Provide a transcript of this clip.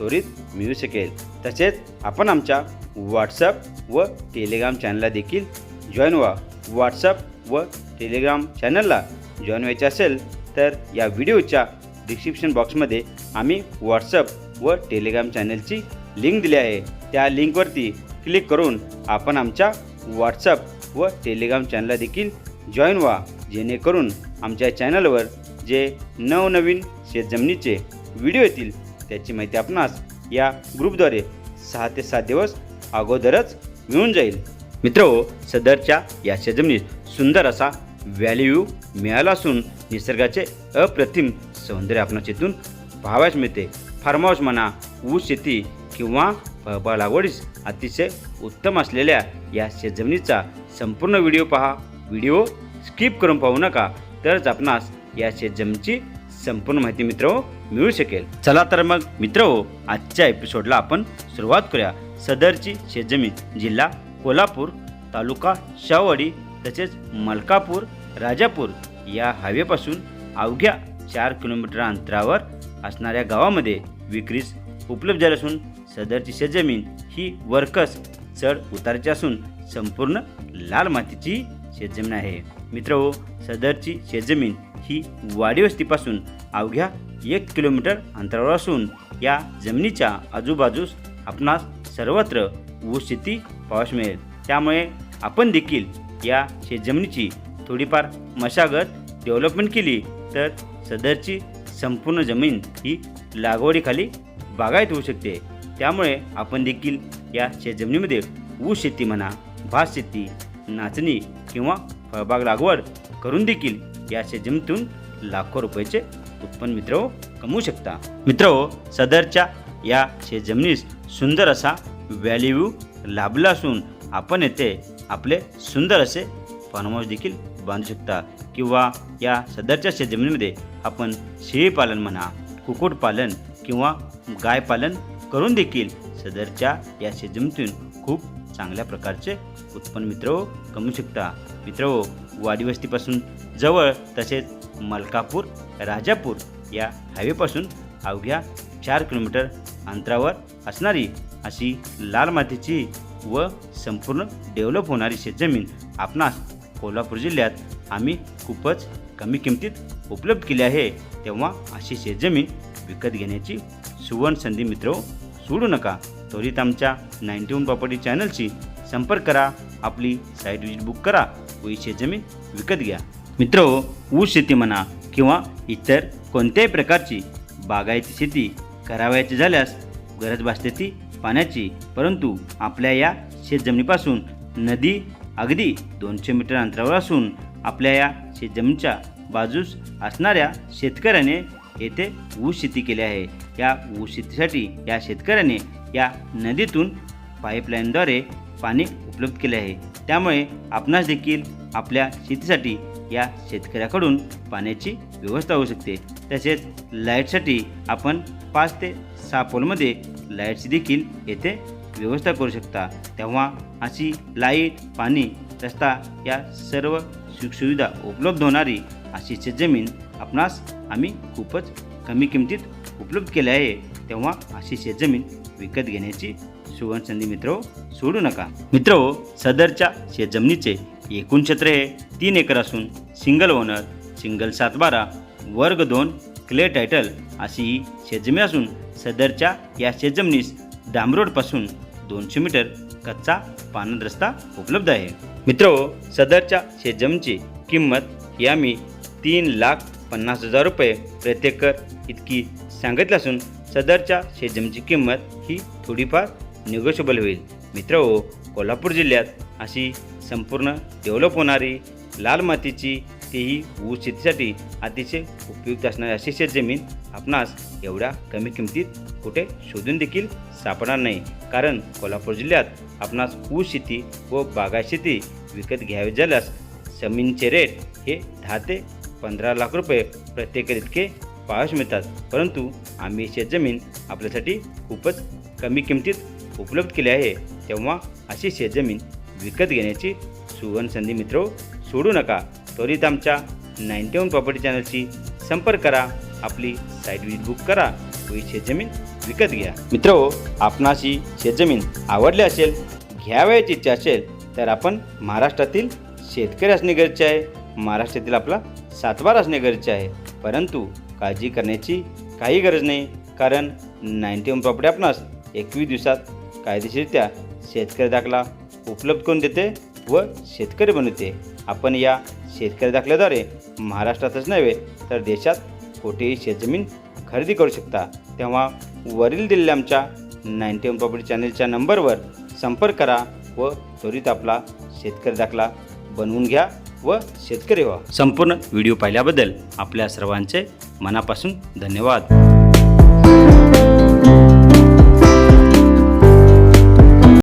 त्वरित मिळू शकेल. तसेच आपण आमच्या व्हॉट्सअप व टेलिग्राम चॅनलला देखील जॉईन व्हा. व्हॉट्सअप व टेलिग्राम चॅनलला जॉईन व्हायचे असेल तर या व्हिडिओच्या डिस्क्रिप्शन बॉक्समध्ये आम्ही व्हॉट्सअप व टेलिग्राम चॅनलची लिंक दिली आहे. त्या लिंकवरती क्लिक करून आपण आमच्या व्हॉट्सअप व टेलिग्राम चॅनलला देखील जॉईन व्हा. जेणेकरून आमच्या चॅनलवर जे नवनवीन शेतजमिनीचे व्हिडिओ येतील त्याची माहिती आपणास या ग्रुपद्वारे सहा ते सात दिवस अगोदरच मिळून जाईल. मित्र हो, सदरच्या या शेतजमिनीत सुंदर असा व्हॅल्यू मिळाला असून निसर्गाचे अप्रतिम सौंदर्य आपणास इथून पाहावयास मिळते. फार्म हाऊस म्हणा ऊस शेती किंवा फळबाग लागवडीस अतिशय उत्तम असलेल्या या शेतजमिनीचा संपूर्ण व्हिडिओ पहा. व्हिडिओ स्किप करून पाहू नका. तरच आपणास या शेतजमिनीची संपूर्ण माहिती मित्र मिळू शकेल. चला तर मग मित्र हो, आजच्या एपिसोडला आपण सुरुवात करूया. सदरची शेतजमीन जिल्हा कोल्हापूर तालुका शाहवाडी तसेच मलकापूर राजापूर या हायवेपासून अवघ्या चार किलोमीटर अंतरावर असणाऱ्या गावामध्ये विक्रीस उपलब्ध झाली असून सदरची शेतजमीन ही वरकस चढ उतारची असून संपूर्ण लाल मातीची शेतजमीन आहे. मित्र हो, सदरची शेतजमीन ही वाडी वस्तीपासून अवघ्या एक किलोमीटर अंतरावर असून या जमिनीच्या आजूबाजूस आपणास सर्वत्र ऊस शेती पावस मिळेल. त्यामुळे आपण देखील या शेतजमिनीची थोडीफार मशागत डेव्हलपमेंट केली तर सदरची संपूर्ण जमीन ही लागवडीखाली बागायत होऊ शकते. त्यामुळे आपण देखील या शेतजमिनीमध्ये ऊस शेती म्हणा भात शेती नाचणी किंवा फळबाग लागवड करून देखील या शेतजमिनीतून लाखो रुपयाचे उत्पन्न मित्र कमवू शकता. मित्र सदरच्या या शेतजमिनीस सुंदर असा व्हॅल्यू लाभला असून आपण येथे आपले सुंदर असे फार्म देखील बांधू शकता. किंवा या सदरच्या शेतजमिनीमध्ये आपण शेळीपालन म्हणा कुक्कुटपालन किंवा गायपालन करून देखील सदरच्या या शेतजमिनीतून खूप चांगल्या प्रकारचे उत्पन्न मित्र कमवू शकता. मित्र हो, वाडीवस्तीपासून जवळ तसेच मलकापूर राजापूर या हायवेपासून अवघ्या चार किलोमीटर अंतरावर असणारी अशी लाल मातीची व संपूर्ण डेव्हलप होणारी शेतजमीन आपणास कोल्हापूर जिल्ह्यात आम्ही खूपच कमी किमतीत उपलब्ध केली आहे. तेव्हा अशी शेतजमीन विकत घेण्याची सुवर्ण संधी मित्र हो, सोडू नका. त्वरित आमच्या नाईन्टी वन प्रॉपर्टी चॅनलशी संपर्क करा. आपली साईट विजिट बुक करा. व जमीन शेतजमीन विकत घ्या. मित्र ऊस शेती म्हणा किंवा इतर कोणत्याही प्रकारची बागायती शेती करावयाची झाल्यास गरज भासते ती पाण्याची. परंतु आपल्या या शेतजमिनीपासून नदी अगदी दोनशे मीटर अंतरावर असून आपल्या या शेतजमिनीच्या बाजूस असणाऱ्या शेतकऱ्याने येथे ऊस शेती केली आहे. या ऊस शेतीसाठी या शेतकऱ्याने या नदीतून पाईपलाईनद्वारे पाणी उपलब्ध केले आहे. त्यामुळे आपणास देखील आपल्या शेतीसाठी या शेतकऱ्याकडून पाण्याची व्यवस्था होऊ शकते. तसेच लाईटसाठी आपण पाच ते सहा पोलमध्ये लाईटची देखील येथे व्यवस्था करू शकता. तेव्हा अशी लाइट पाणी रस्ता या सर्व सुखसुविधा उपलब्ध होणारी अशी शेतजमीन आपणास आम्ही खूपच कमी किमतीत उपलब्ध केली आहे. तेव्हा अशी शेतजमीन विकत घेण्याची सुवर्णसंधी मित्र सोडू नका. मित्र सदरच्या शेतजमिनीचे एकूण क्षेत्र हे तीन एकर असून सिंगल ओनर सिंगल सातबारा वर्ग दोन क्ले टायटल अशी ही शेतजमीन असून सदरच्या या शेतजमिनीस डांबरोडपासून दोनशे मीटर कच्चा पानद रस्ता उपलब्ध आहे. मित्र सदरच्या शेतजमीनची किंमत ही आम्ही तीन लाख पन्नास हजार रुपये प्रत्येकर इतकी सांगितलं असून सदरच्या शेतजमीची किंमत ही थोडीफार निगोशेबल होईल. मित्र हो, कोल्हापूर जिल्ह्यात अशी संपूर्ण डेव्हलप होणारी लाल मातीची तीही ऊस शेतीसाठी अतिशय उपयुक्त असणारी अशी शेतजमीन आपणास एवढ्या कमी किमतीत कुठे शोधून देखील सापडणार नाही. कारण कोल्हापूर जिल्ह्यात आपणास ऊस शेती व बागा शेती विकत घ्यावी झाल्यास जमीनचे रेट हे दहा ते पंधरा लाख रुपये प्रत्येक इतके पाहायला मिळतात. परंतु आम्ही शेतजमीन आपल्यासाठी खूपच कमी किमतीत उपलब्ध केली आहे. तेव्हा अशी शेतजमीन विकत घेण्याची सुवर्ण संधी मित्र सोडू नका. त्वरित आमच्या नाईन्टी वन प्रॉपर्टी चॅनलशी संपर्क करा. आपली साईट विजिट बुक करा व शेतजमीन विकत घ्या. मित्र आपणाशी शेतजमीन आवडली असेल घ्यावयाची इच्छा असेल तर आपण महाराष्ट्रातील शेतकरी असणे गरजेचे आहे. महाराष्ट्रातील आपला सातबार असणे गरजेचे आहे. परंतु काळजी करण्याची काही गरज नाही. कारण नाईन्टी वन प्रॉपर्टी आपणास एकवीस दिवसात कायदेशीररित्या शेतकरी दाखला उपलब्ध करून देते व शेतकरी बनवते. आपण या शेतकरी दाखल्याद्वारे महाराष्ट्रातच नव्हे तर देशात कोठेही शेतजमीन खरेदी करू शकता. तेव्हा वरील दिलेल्या आमच्या नाईन्टी वन प्रॉपर्टी चॅनलच्या नंबरवर संपर्क करा व त्वरित आपला शेतकरी दाखला बनवून घ्या. व शेतकरी व्हा. संपूर्ण व्हिडिओ पाहिल्याबद्दल आपल्या सर्वांचे मनापासून धन्यवाद.